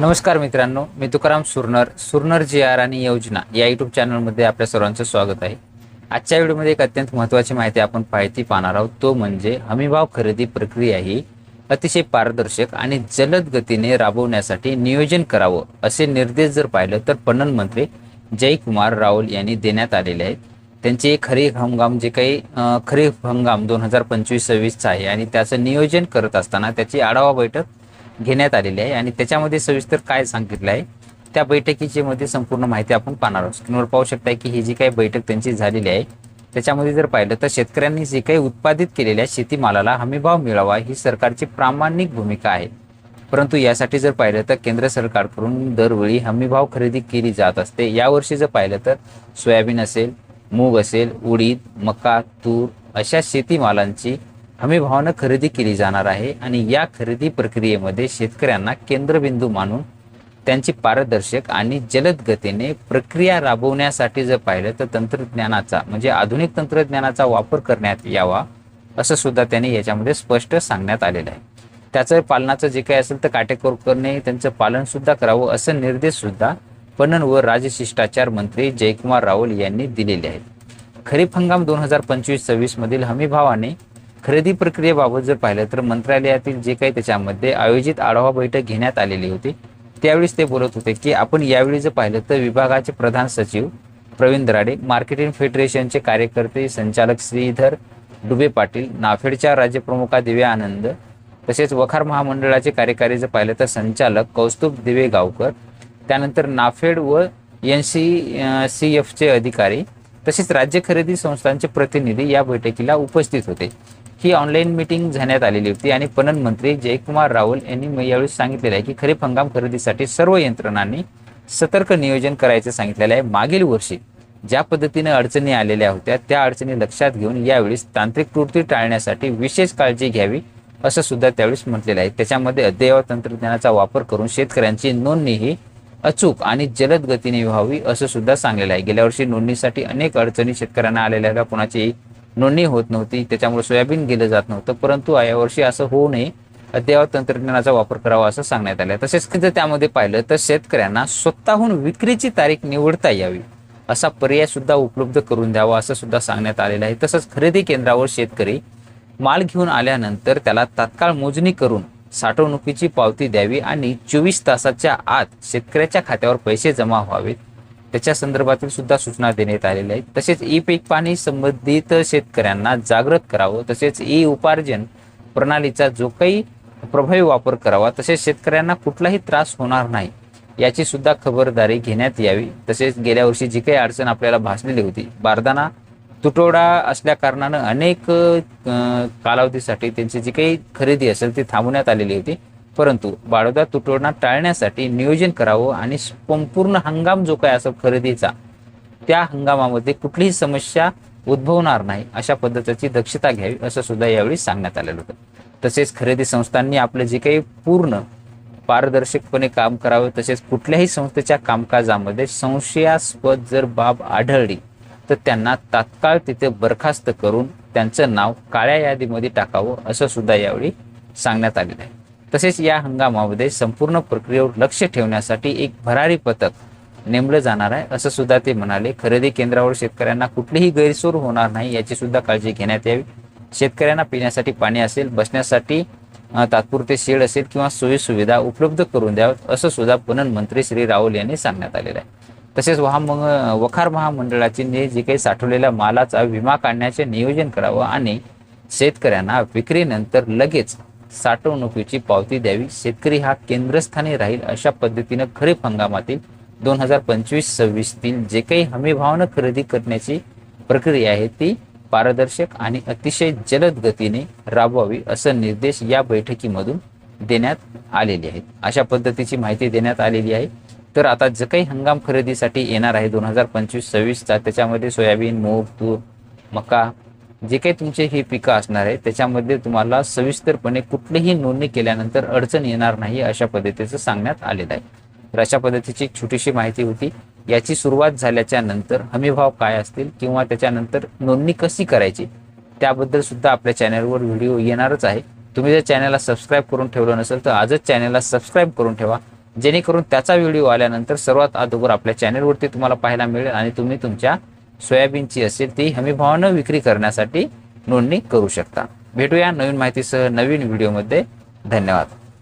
नमस्कार मित्रांनो मी तुकाराम सुरनर सुरनर जी आर आणि योजना या युट्यूब चॅनलमध्ये आपल्या सर्वांचं स्वागत आहे. आजच्या व्हिडिओमध्ये एक अत्यंत महत्त्वाची माहिती आपण पाहिती पाहणार आहोत तो म्हणजे हमीभाव खरेदी प्रक्रिया ही अतिशय पारदर्शक आणि जलद गतीने राबवण्यासाठी नियोजन करावं असे निर्देश जर पाहिलं तर पणन मंत्री जयकुमार रावल यांनी देण्यात आलेले आहेत. त्यांचे खरीप हंगाम जे काही खरीप हंगाम दोन हजार पंचवीस सव्वीसचा आहे आणि त्याचं नियोजन करत असताना त्याची आढावा बैठक घेण्यात आलेली आहे. आणि त्याच्यामध्ये सविस्तर काय सांगितलं आहे त्या बैठकीची मध्ये संपूर्ण माहिती आपण पाहणार आहोत. स्क्रीनवर पाहू शकताय की ही जी काही बैठक त्यांची झालेली आहे त्याच्यामध्ये जर पाहिलं तर शेतकऱ्यांनी जे काही उत्पादित केलेल्या शेतीमालाला हमीभाव मिळावा ही सरकारची प्रामाणिक भूमिका आहे. परंतु यासाठी जर पाहिलं तर केंद्र सरकारकडून दरवेळी हमीभाव खरेदी केली जात असते. यावर्षी जर पाहिलं तर सोयाबीन असेल मूग असेल उडीद मका तूर अशा शेतीमालांची हमीभावानं खरेदी केली जाणार आहे आणि या खरेदी प्रक्रियेमध्ये शेतकऱ्यांना केंद्रबिंदू मानून त्यांची पारदर्शक आणि जलद गतीने प्रक्रिया राबवण्यासाठी जर पाहिलं तर तंत्रज्ञानाचा म्हणजे आधुनिक तंत्रज्ञानाचा वापर करण्यात यावा असं सुद्धा त्यांनी याच्यामध्ये स्पष्ट सांगण्यात आलेलं आहे. त्याचं पालनाचं जे काही असेल तर काटेकोरकरने त्यांचं पालन सुद्धा करावं असं निर्देश सुद्धा पणन व राजशिष्टाचार मंत्री जयकुमार रावल यांनी दिलेले आहेत. खरीप हंगाम दोन हजार पंचवीस सव्वीस मधील हमीभावाने खरेदी प्रक्रियेबाबत जर पाहिलं तर मंत्रालयातील जे काही त्याच्यामध्ये आयोजित आढावा बैठक घेण्यात आलेली होती त्यावेळीच ते बोलत होते की आपण यावेळी जर पाहिलं तर विभागाचे प्रधान सचिव प्रवीण दराडे मार्केटिंग फेडरेशनचे कार्यकर्ते संचालक श्रीधर डुबे पाटील नाफेडच्या राज्यप्रमुखा दिव्या आनंद तसेच वखार महामंडळाचे कार्यकारी जर पाहिलं तर संचालक कौस्तुभ दिवे गावकर त्यानंतर नाफेड व एन सी सी एफचे अधिकारी तसेच राज्य खरेदी संस्थांचे प्रतिनिधी या बैठकीला उपस्थित होते. ही ऑनलाईन मीटिंग घेण्यात आलेली होती आणि पणन मंत्री जयकुमार राहुल यांनी यावेळी सांगितलेलं आहे की खरीप हंगाम खरेदीसाठी सर्व यंत्रणांनी सतर्क नियोजन करायचं सांगितलेलं आहे. मागील वर्षी ज्या पद्धतीने अडचणी आलेल्या होत्या त्या अडचणी लक्षात घेऊन यावेळी तांत्रिक त्रुटी टाळण्यासाठी विशेष काळजी घ्यावी असं सुद्धा त्यावेळेस म्हटलेलं आहे. त्याच्यामध्ये अद्ययावत तंत्रज्ञानाचा वापर करून शेतकऱ्यांची नोंदणी ही अचूक आणि जलद गतीने व्हावी असं सुद्धा सांगलेलं आहे. गेल्या वर्षी नोंदणीसाठी अनेक अडचणी शेतकऱ्यांना आलेल्या होत्या कोणाची नोंदणी होत नव्हती त्याच्यामुळे सोयाबीन गेलं जात नव्हतं परंतु यावर्षी असं होऊ नये अद्ययावत तंत्रज्ञानाचा वापर करावा असं सांगण्यात आलं. तसेच जर त्यामध्ये पाहिलं तर शेतकऱ्यांना स्वतःहून विक्रीची तारीख निवडता यावी असा पर्याय सुद्धा उपलब्ध करून द्यावा असं सुद्धा सांगण्यात आलेलं आहे. तसंच खरेदी केंद्रावर शेतकरी माल घेऊन आल्यानंतर त्याला तात्काळ मोजणी करून साठवणुकीची पावती द्यावी आणि चोवीस तासाच्या आत शेतकऱ्याच्या खात्यावर पैसे जमा व्हावेत त्याच्या संदर्भातील सुद्धा सूचना देण्यात आलेल्या आहेत. तसेच ई पीक पाणी संबंधित शेतकऱ्यांना जागृत करावं. तसेच ई उपार्जन प्रणालीचा जो काही प्रभावी वापर करावा तसेच शेतकऱ्यांना कुठलाही त्रास होणार नाही याची सुद्धा खबरदारी घेण्यात यावी. तसेच गेल्या वर्षी जी काही अडचण आपल्याला भासलेली होती बारदाना तुटवडा असल्या कारणानं अनेक कालावधीसाठी त्यांची जी काही खरेदी असेल ती थांबवण्यात आलेली होती. परंतु बाळोदा तुटवडा टाळण्यासाठी नियोजन करावं आणि संपूर्ण हंगाम जो काय असेल खरेदीचा त्या हंगामामध्ये कुठलीही समस्या उद्भवणार नाही अशा पद्धतीची दक्षता घ्यावी असं सुद्धा यावेळी सांगण्यात आलेलं होतं. तसेच खरेदी संस्थांनी आपलं जे काही पूर्ण पारदर्शकपणे काम करावं तसेच कुठल्याही संस्थेच्या कामकाजामध्ये संशयास्पद जर बाब आढळली तर त्यांना तात्काळ तिथे बरखास्त करून त्यांचं नाव काळ्या यादीमध्ये टाकावं असं सुद्धा यावेळी सांगण्यात आलेलं आहे. तसेच या हंगामामध्ये संपूर्ण प्रक्रियेवर लक्ष ठेवण्यासाठी एक भरारी पथक नेमलं जाणार आहे. असं सुद्धा ते म्हणाले. खरेदी केंद्रावर शेतकऱ्यांना कुठलीही गैरसोय होणार नाही याची सुद्धा काळजी घेण्यात यावी. शेतकऱ्यांना पिण्यासाठी पाणी असेल बसण्यासाठी तात्पुरते शेड असेल किंवा सोयी सुविधा उपलब्ध करून द्याव्यात असं सुद्धा पणन मंत्री श्री राहुल यांनी सांगण्यात आलेलं आहे. तसेच वाहा मग वखार महामंडळाचे जे काही साठवलेल्या मालाचा विमा काढण्याचे नियोजन करावं आणि शेतकऱ्यांना विक्रीनंतर लगेच साठवणुकीची पावती द्यावी. शेतकरी हा केंद्रस्थानी राहील अशा पद्धतीनं खरीप हंगामातील दोन हजार पंचवीस सव्वीसतील जे काही हमीभावानं खरेदी करण्याची प्रक्रिया आहे ती पारदर्शक आणि अतिशय जलद गतीने राबवावी असं निर्देश या बैठकीमधून देण्यात आलेले आहेत. अशा पद्धतीची माहिती देण्यात आलेली आहे. तर आता जे काही हंगाम खरेदीसाठी येणार आहे दोन हजार पंचवीस सव्वीसचा त्याच्यामध्ये सोयाबीन मूग तूर मका जे काही तुमचे ही पिकं असणार आहे त्याच्यामध्ये तुम्हाला सविस्तरपणे कुठलीही नोंदणी केल्यानंतर अडचण येणार नाही अशा पद्धतीचं सांगण्यात आलेलं आहे. तर अशा पद्धतीची एक छोटीशी माहिती होती. याची सुरुवात झाल्याच्यानंतर हमीभाव काय असतील किंवा त्याच्यानंतर नोंदणी कशी करायची त्याबद्दल सुद्धा आपल्या चॅनलवर व्हिडिओ येणारच आहे. तुम्ही जर चॅनलला सबस्क्राईब करून ठेवलं नसेल तर आजच चॅनलला सबस्क्राईब करून ठेवा. जेणेकरून त्याचा व्हिडिओ आल्यानंतर सर्वात अगोदर आपल्या चॅनलवरती तुम्हाला पाहायला मिळेल आणि तुम्ही तुमच्या सोयाबीनची असेल ती हमीभावानं विक्री करण्यासाठी नोंदणी करू शकता. भेटूया नवीन माहितीसह नवीन व्हिडिओमध्ये. धन्यवाद.